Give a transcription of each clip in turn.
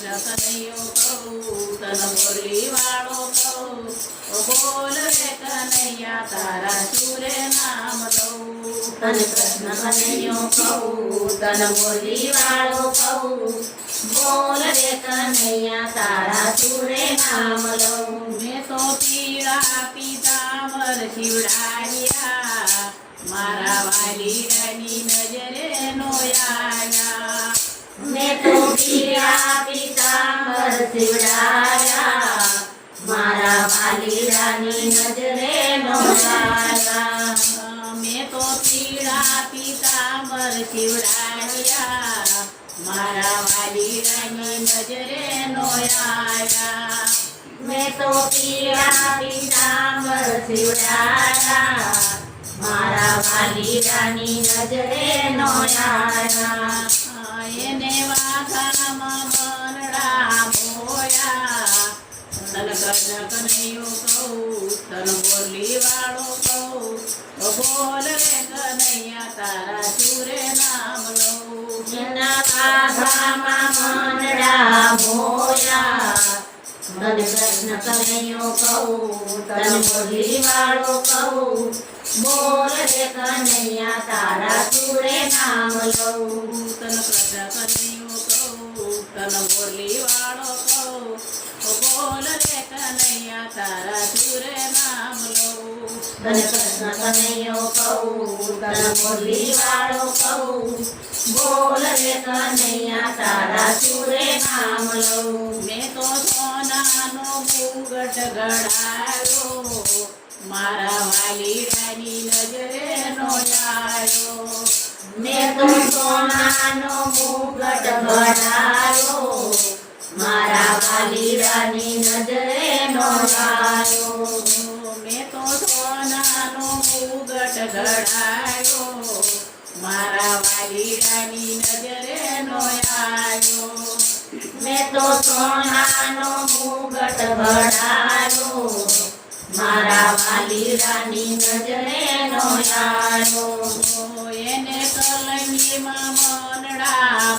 કૃષ્ણ કહું તન મુરલી વાળો કહું બોલ રે કનૈયા તારા સુરે નામ લઉં તને કૃષ્ણ કનૈયો કહું તને બોલી વાળો કહું બોલ રે કનૈયા તારા સુરે નામ લઉં મેં તો પીળા મારા વાલી રાની નજરે નો શિવડાયા મારા વાલીડાની નજરે નો લાયા મેં તો પીળા પીતાંબર શિવડાયા મારા વાલી રાની નજરે નો આયા મેં તો પીળા પીતાંબર શિવડાયા મારા વાલીડાની નજરે નો કનૈયો કહું તન બોલી વાળો કહું ઓ બોલ રે કનૈયા તારા સુરે નામ લઉં. તને બોલી વાળો તન બોલી વાળો કનૈયા તારા સુરે નામ લઉં. તને કૃષ્ણ કનૈયો કહું તને બોલી વાળો કહું બોલ રે કનૈયા તારા સુરે નામ લઉં. મેં તો સોનાનો મુગટ ગળાયો મારા વાલીડાની નજરે નો આવ્યો મેં તો સોનાનો મુગટ ગળાયો મારા વાલીડાની નજરે ગળાયો. મારા વાલીડાની નજરે નો આવ્યો મેં તો સોનાનો મુગટ ગળાયો મારા વાલીડાની નજરે નો લાયો એને કલંગીમાં મનડા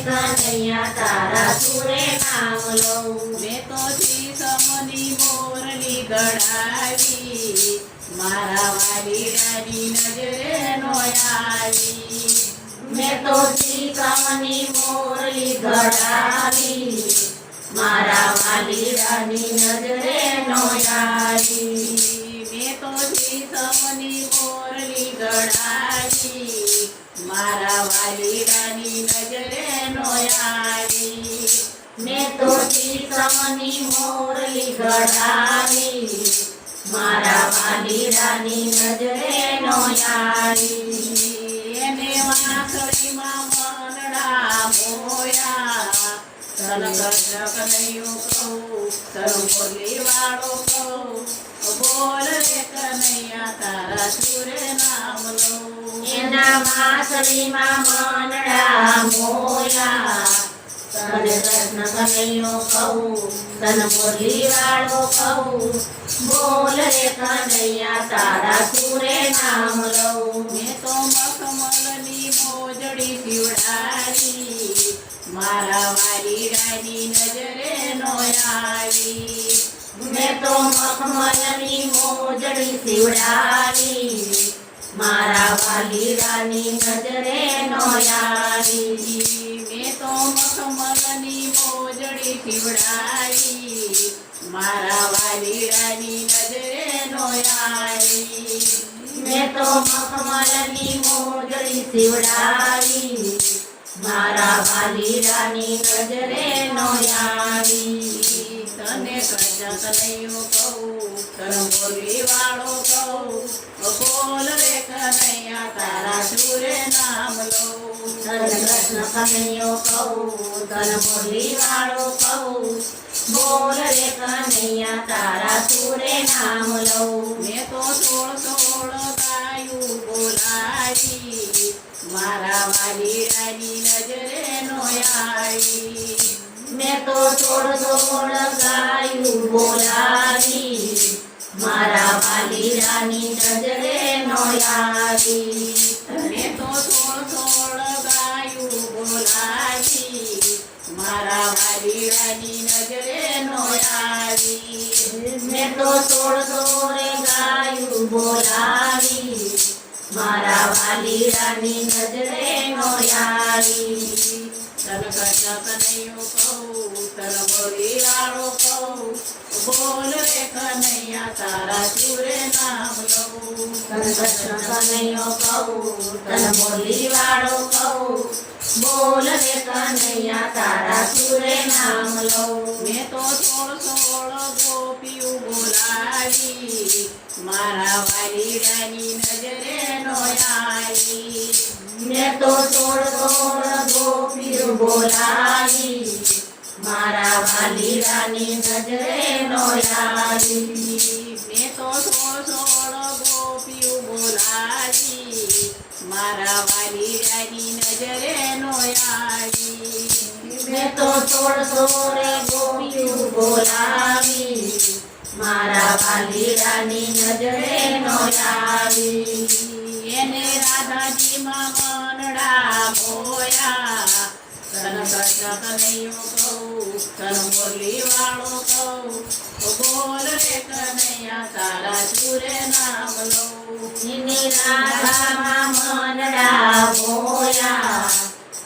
કનૈયા તારા સુરે નામ લઉં મેં તો સમની મોરલી ગળાવી મારા વાલીડાની નજરે નો આવી મેં તો શ્રીકમની મોરલી ગળાવી મારા વાલીડાની નજરે નો આવી મેં તો સમની મોરલી ગળાવી મારા વાલીડાની નજરે નો આવી મેં તો શ્રીકમની મોરલી ગળાવી. મારા વાલીડાની નજરે નો આવી એને વાંસળીમાં મનડા મોયા. બોલી કનૈયા તારા સુરે નામ લઉં એના વાસળીમાં મનડા મોયા તને કૃષ્ણ કનૈયો કહું તને બોલી વાળો કહું બોલ રે કનૈયા તારા સુરે નામ લઉં મેં તો મખમલની મોજડી પીવડાવી મારા વાલીડાની નજરે નો આવી મેં તો મખમલની મોજડી સીવડાવી મારા વાલીડાની નજરે નો આવી મેં તો મખમલની મોજડી પીવડાવી. મારા વાલીડાની નજરે નો આવી મેં તો મખમલની મોજડી પીવડાવી. મારા વાલીડાની નજરે નો આવી તને કજક નહીં કહું તને બોલી વાળો કહું. બોલ રે કનૈયા તારા સુરે નામ લઉં તન કૃષ્ણ કનૈયો કહું તન મુરલી વાળો કહું બોલ રે કનૈયા તારા સુરે નામ લઉં મેં તો સોળ સોળ ગાયું બોલાવી. મારા વાલીડાની નજરે નો મેં તો થોડ થોડ ગાયું, બોલાવી. મારા વાલીરાની નજરે નો આવી તને તો થોડ થોડ ગાયું બોલાવી. મારા વાલીડાની નજરે નો આવી મેં તો થોડ થોડ ગાયું બોલાવી. મારા વાલીરાની નજરે નો આવી તન કૃષ્ણ નહીં કહું તન બોલી વાળો કહું બોલ રે કનૈયા તારા સુરે નામ લઉં તન કૃષ્ણ કનૈયો કહું તન બોલી વાળો કહું બોલ રે કનૈયા તારા સુરે નામ લઉં મેં તો સોળ સોળ ગોપીઓ બોલાવી મારા વાલીડાની નજરે નોયાઈ મેં તો સોળ સોળ ગોપીઓ બોલાવી મારા વાલીરાની નજરે નો આવી મેં તો સોળો ગોપીઓ બોલાવી. મારા વાલીડાની નજરે નો આવી મેં તો સોળ સોળ ગોપીઓ બોલાવી. મારા વાલીરાની નજરે નો આવી એને રાધાજી માં મનડા ભોયા તન કૃષ્ણ કનૈયો કહું તન બોલી વાળો કહું બોલ રે કનૈયા તારા સુરે નામ લઉં રાધામાં મનડા ભોયા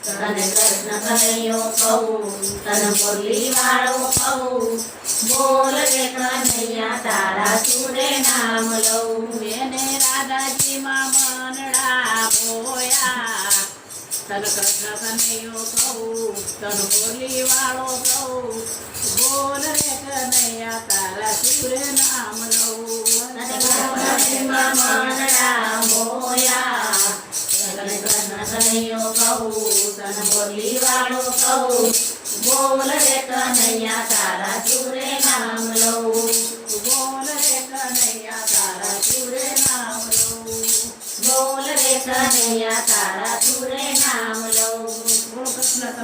તને કૃષ્ણ કનૈયો કહું તને મુરલી વાળો કહું બોલ રે કનૈયા તારા રાધાજી માં મનડા તન કૃષ્ણ કનૈયો કહું તન બોલી વાળો કહું બોલ રે કનૈયા તારા સુરે નામ લઉં. કનૈયો કહું તને મુરલી વાળો કહું બોલ રે કનૈયા તારા સુરે નામ લઉં. કનૈયા તારા સુરે નામ લઉં કૃષ્ણ